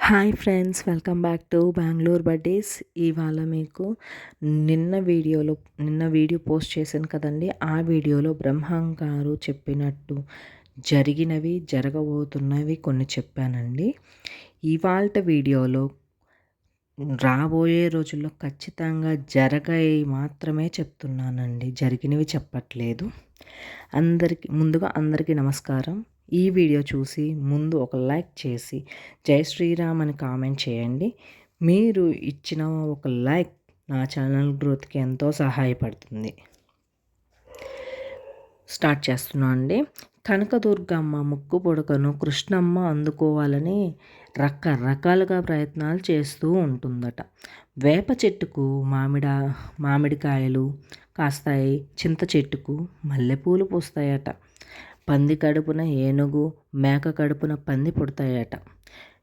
Hi friends welcome back to Bengaluru birthdays ఇవాళ మీకు నిన్న వీడియోలో నిన్న వీడియో పోస్ట్ చేశాను కదండి. ఆ వీడియోలో బ్రహ్మం గారు చెప్పినట్టు జరిగినవి జరగబోతున్నవి కొన్ని చెప్పానండి. ఇవాళ వీడియోలో రాబోయే రోజుల్లో ఖచ్చితంగా జరగాయి మాత్రమే చెప్తున్నానండి. జరిగినవి చెప్పట్లేదు. అందరికీ ముందుగా అందరికీ నమస్కారం. ఈ వీడియో చూసి ముందు ఒక లైక్ చేసి జై శ్రీరామ్ అని కామెంట్ చేయండి. మీరు ఇచ్చిన ఒక లైక్ నా ఛానల్ గ్రోత్కి ఎంతో సహాయపడుతుంది. స్టార్ట్ చేస్తున్నా అండి. కనకదుర్గమ్మ ముక్కు పొడకను కృష్ణమ్మ అందుకోవాలని రకరకాలుగా ప్రయత్నాలు చేస్తూ ఉంటుందట. వేప చెట్టుకు మామిడ మామిడికాయలు కాస్తాయి చింత చెట్టుకు మల్లెపూలు పూస్తాయట. పంది కడుపున ఏనుగు మేక కడుపున పంది పుడతాయట.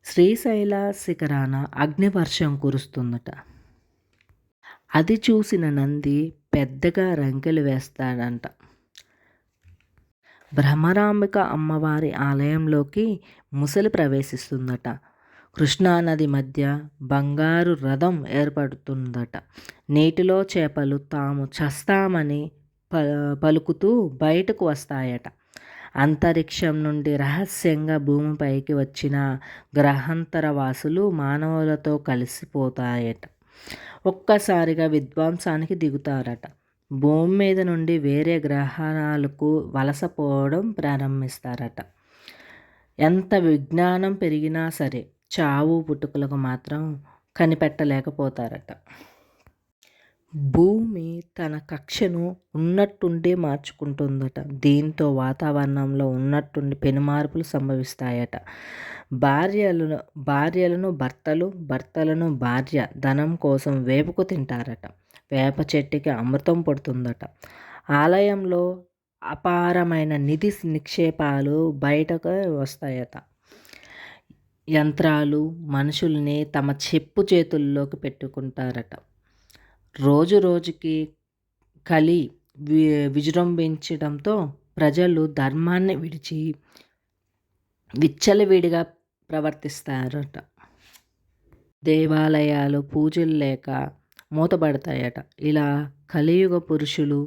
శ్రీశైల శిఖరాన అగ్నివర్షం కురుస్తుందట. అది చూసిన నంది పెద్దగా రంకెలు వేస్తాడంట. బ్రహ్మరాంబిక అమ్మవారి ఆలయంలోకి ముసలి ప్రవేశిస్తుందట. కృష్ణానది మధ్య బంగారు రథం ఏర్పడుతుందట. నీటిలో చేపలు తాము చస్తామని ప పలుకుతూ బయటకు వస్తాయట. అంతరిక్షం నుండి రహస్యంగా భూమిపైకి వచ్చిన గ్రహాంతర వాసులు మానవులతో కలిసిపోతాయట. ఒక్కసారిగా విధ్వంసానికి దిగుతారట. భూమి మీద నుండి వేరే గ్రహాలకు వలసపోవడం ప్రారంభిస్తారట. ఎంత విజ్ఞానం పెరిగినా సరే చావు పుట్టుకలకు మాత్రం కనిపెట్టలేకపోతారట. భూమి తన కక్షను ఉన్నట్టుండే మార్చుకుంటుందట. దీంతో వాతావరణంలో ఉన్నట్టుండి పెనుమార్పులు సంభవిస్తాయట. భార్యలను భార్యలను భర్తలు భర్తలను భార్య ధనం కోసం వేపుకు తింటారట. వేప చెట్టుకి అమృతం పడుతుందట. ఆలయంలో అపారమైన నిధి నిక్షేపాలు బయటకు వస్తాయట. యంత్రాలు మనుషుల్ని తమ చెప్పు చేతుల్లోకి పెట్టుకుంటారట. రోజు రోజుకి కలి విజృంభించడంతో ప్రజలు ధర్మాన్ని విడిచి విచ్చలవిడిగా ప్రవర్తిస్తారట. దేవాలయాలు పూజలు లేక మూతపడతాయట. ఇలా కలియుగ పురుషులు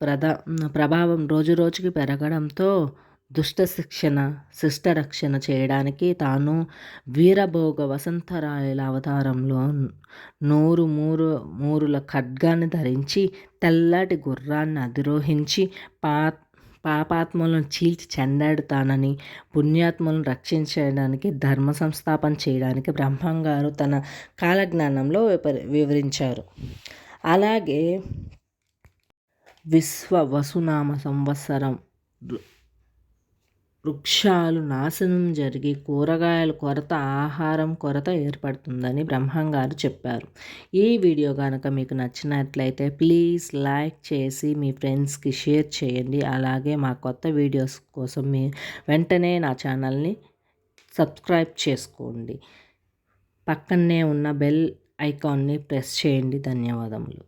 ప్రధా ప్రభావం రోజు రోజుకి పెరగడంతో దుష్ట శిక్షణ శిష్ట రక్షణ చేయడానికి తాను వీరభోగ వసంతరాయల అవతారంలో నూరు మూరు మూరుల ఖడ్గాన్ని ధరించి తెల్లటి గుర్రాన్ని అధిరోహించి పా పాపాత్మలను చీల్చి చెండాడుతానని పుణ్యాత్మలను రక్షించడానికి ధర్మ సంస్థాపన చేయడానికి బ్రహ్మంగారు తన కాలజ్ఞానంలో వివరించారు. అలాగే విశ్వ వసునామ సంవత్సరం వృక్షాలు నాశనం జరిగి కూరగాయల కొరత ఆహారం కొరత ఏర్పడుతుందని బ్రహ్మంగారు చెప్పారు. ఈ వీడియో కనుక మీకు నచ్చినట్లయితే ప్లీజ్ లైక్ చేసి మీ ఫ్రెండ్స్కి షేర్ చేయండి. అలాగే మా కొత్త వీడియోస్ కోసం మీ వెంటనే నా ఛానల్ని సబ్స్క్రైబ్ చేసుకోండి. పక్కనే ఉన్న బెల్ ఐకాన్ని ప్రెస్ చేయండి. ధన్యవాదములు.